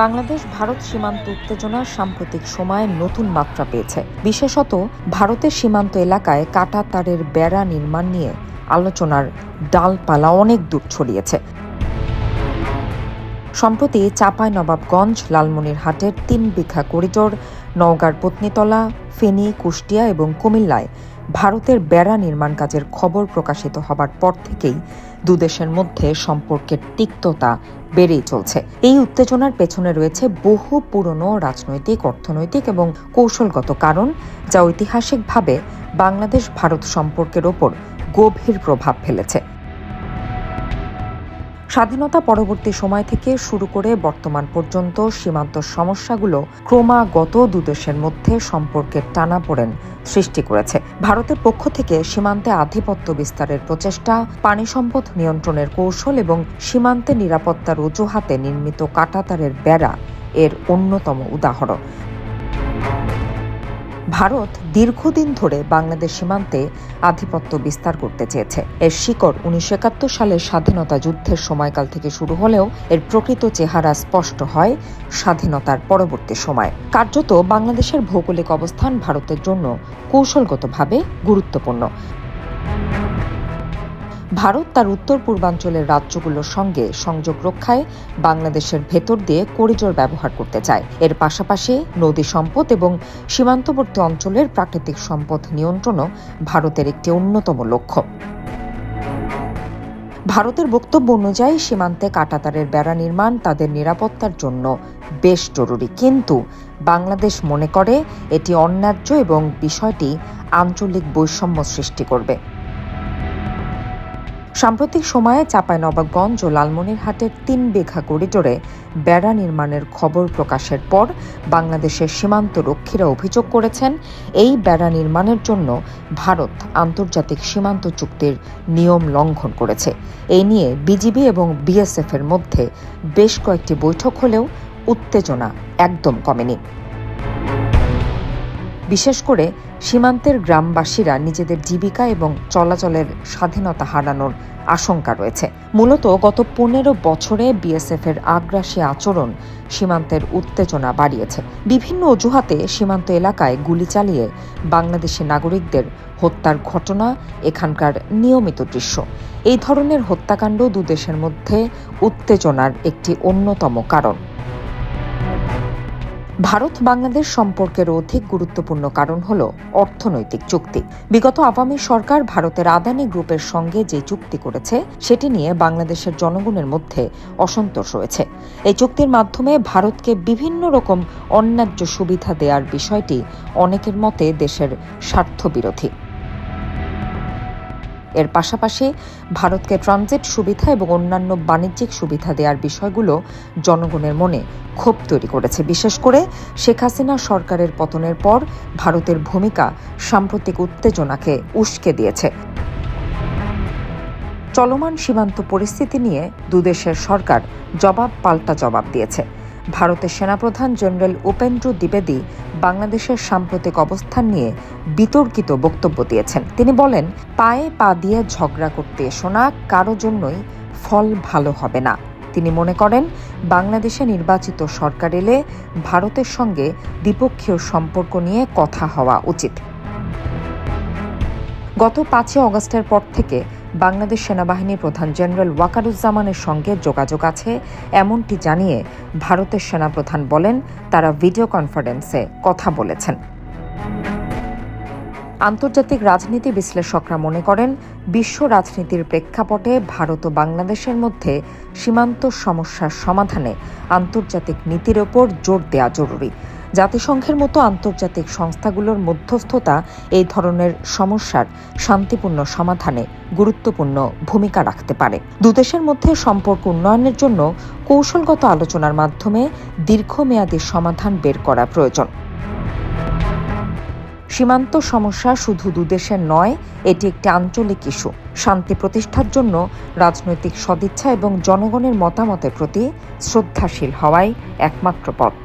বাংলাদেশ, ভারত সীমান্ত উত্তেজনা সাম্প্রতিক সময়ে নতুন মাত্রা পেয়েছে। বিশেষত ভারতের সীমান্ত এলাকায় কাটা তারের বেড়া নির্মাণ নিয়ে আলোচনার ডালপালা অনেক দূর ছড়িয়েছে। সম্প্রতি চাপাই নবাবগঞ্জ লালমনিরহাটের তিন বিঘা করিডোর, নওগাঁর পত্নীতলা, ফেনী, কুষ্টিয়া এবং কুমিল্লায় ভারতের বেড়া নির্মাণ কাজের খবর প্রকাশিত হবার পর থেকেই দুদেশের মধ্যে সম্পর্কের তিক্ততা বেড়েই চলছে। এই উত্তেজনার পেছনে রয়েছে বহু পুরনো রাজনৈতিক, অর্থনৈতিক এবং কৌশলগত কারণ, যা ঐতিহাসিকভাবে বাংলাদেশ ভারত সম্পর্কের ওপর গভীর প্রভাব ফেলেছে। স্বাধীনতা পরবর্তী সময় থেকে শুরু করে বর্তমান পর্যন্ত সীমান্ত সমস্যাগুলো ক্রমাগত দুদেশের মধ্যে সম্পর্কের টানাপোড়েন সৃষ্টি করেছে। ভারতের পক্ষ থেকে সীমান্তে আধিপত্য বিস্তারের প্রচেষ্টা, পানি সম্পদ নিয়ন্ত্রণের কৌশল এবং সীমান্তে নিরাপত্তার অজুহাতে নির্মিত কাটাতারের বেড়া এর অন্যতম উদাহরণ। ভারত দীর্ঘদিন ধরে বাংলাদেশ সীমান্তে আধিপত্য বিস্তার করতে চেয়েছে। এর শিকড় উনিশশো একাত্তর সালের স্বাধীনতা যুদ্ধের সময়কাল থেকে শুরু হলেও এর প্রকৃত চেহারা স্পষ্ট হয় স্বাধীনতার পরবর্তী সময়। কার্যত বাংলাদেশের ভৌগোলিক অবস্থান ভারতের জন্য কৌশলগতভাবে গুরুত্বপূর্ণ। ভারত তার উত্তর পূর্বাঞ্চলের রাজ্যগুলোর সঙ্গে সংযোগ রক্ষায় বাংলাদেশের ভেতর দিয়ে করিডোর ব্যবহার করতে চায়। এর পাশাপাশি নদী সম্পদ এবং সীমান্তবর্তী অঞ্চলের প্রাকৃতিক সম্পদ নিয়ন্ত্রণও ভারতের একটি অন্যতম লক্ষ্য। ভারতের বক্তব্য অনুযায়ী, সীমান্তে কাটাতারের বেড়া নির্মাণ তাদের নিরাপত্তার জন্য বেশ জরুরি। কিন্তু বাংলাদেশ মনে করে এটি অন্যায্য এবং বিষয়টি আঞ্চলিক বৈষম্য সৃষ্টি করবে। সাম্প্রতিক সময়ে চাঁপাইনবাবগঞ্জ ও লালমনিরহাটের তিন বিঘা করিডোরে বেড়া নির্মাণের খবর প্রকাশের পর বাংলাদেশের সীমান্ত রক্ষীরা অভিযোগ করেছেন, এই বেড়া নির্মাণের জন্য ভারত আন্তর্জাতিক সীমান্ত চুক্তির নিয়ম লঙ্ঘন করেছে। এই নিয়ে বিজিবি এবং বিএসএফ এর মধ্যে বেশ কয়েকটি বৈঠক হলেও উত্তেজনা একদম কমেনি। বিশেষ করে সীমান্তের গ্রামবাসীরা নিজেদের জীবিকা এবং চলাচলের স্বাধীনতা হারানোর আশঙ্কা রয়েছে। মূলত গত পনেরো বছরে বিএসএফ এর আগ্রাসী আচরণ সীমান্তের উত্তেজনা বাড়িয়েছে। বিভিন্ন অজুহাতে সীমান্ত এলাকায় গুলি চালিয়ে বাংলাদেশি নাগরিকদের হত্যার ঘটনা এখানকার নিয়মিত দৃশ্য। এই ধরনের হত্যাকাণ্ড দুদেশের মধ্যে উত্তেজনার একটি অন্যতম কারণ। ভারত বাংলাদেশ সম্পর্কের অধিক গুরুত্বপূর্ণ কারণ হল অর্থনৈতিক চুক্তি। বিগত আওয়ামী সরকার ভারতের আদানি গ্রুপের সঙ্গে যে চুক্তি করেছে, সেটি নিয়ে বাংলাদেশের জনগণের মধ্যে অসন্তোষ রয়েছে। এই চুক্তির মাধ্যমে ভারতকে বিভিন্ন রকম অন্যায্য সুবিধা দেওয়ার বিষয়টি অনেকের মতে দেশের স্বার্থবিরোধী। এর পাশাপাশি ভারতকে ট্রানজিট সুবিধা এবং অন্যান্য বাণিজ্যিক সুবিধা দেওয়ার বিষয়গুলো জনগণের মনে ক্ষোভ তৈরি করেছে। বিশেষ করে শেখ হাসিনা সরকারের পতনের পর ভারতের ভূমিকা সাম্প্রতিক উত্তেজনাকে উস্কে দিয়েছে। চলমান সীমান্ত পরিস্থিতি নিয়ে দুদেশের সরকার জবাব, পাল্টা জবাব দিয়েছে। ভারতের সেনাপ্রধান জেনারেল উপেন্দ্র দ্বিবেদী বাংলাদেশের সাম্প্রতিক অবস্থান নিয়ে বিতর্কিত বক্তব্য দিয়েছেন। তিনি বলেন, পায়ে পা দিয়ে ঝগড়া করতে এসো না কারও জন্যই ফল ভালো হবে না। তিনি মনে করেন, বাংলাদেশে নির্বাচিত সরকার এলে ভারতের সঙ্গে দ্বিপক্ষীয় সম্পর্ক নিয়ে কথা হওয়া উচিত। গত পাঁচই অগস্টের পর থেকে বাংলাদেশ সেনাবাহিনীর প্রধান জেনারেল ওয়াকারুজ্জামানের সঙ্গে যোগাযোগ আছে, এমনটি জানিয়ে ভারতের সেনাপ্রধান বলেন, তারা ভিডিও কনফারেন্সে কথা বলেছেন। আন্তর্জাতিক রাজনীতি বিশ্লেষকরা মনে করেন, বিশ্ব রাজনীতির প্রেক্ষাপটে ভারত ও বাংলাদেশের মধ্যে সীমান্ত সমস্যার সমাধানে আন্তর্জাতিক নীতির ওপর জোর দেওয়া জরুরি। জাতিসংঘের মতো আন্তর্জাতিক সংস্থাগুলোর মধ্যস্থতা এই ধরনের সমস্যার শান্তিপূর্ণ সমাধানে গুরুত্বপূর্ণ ভূমিকা রাখতে পারে। দুদেশের মধ্যে সম্পর্ক উন্নয়নের জন্য কৌশলগত আলোচনার মাধ্যমে দীর্ঘমেয়াদী সমাধান বের করা প্রয়োজন। সীমান্ত সমস্যা শুধু দুদেশের নয়, এটি একটি আঞ্চলিক ইস্যু। শান্তি প্রতিষ্ঠার জন্য রাজনৈতিক সদিচ্ছা এবং জনগণের মতামতের প্রতি শ্রদ্ধাশীল হওয়াই একমাত্র পথ।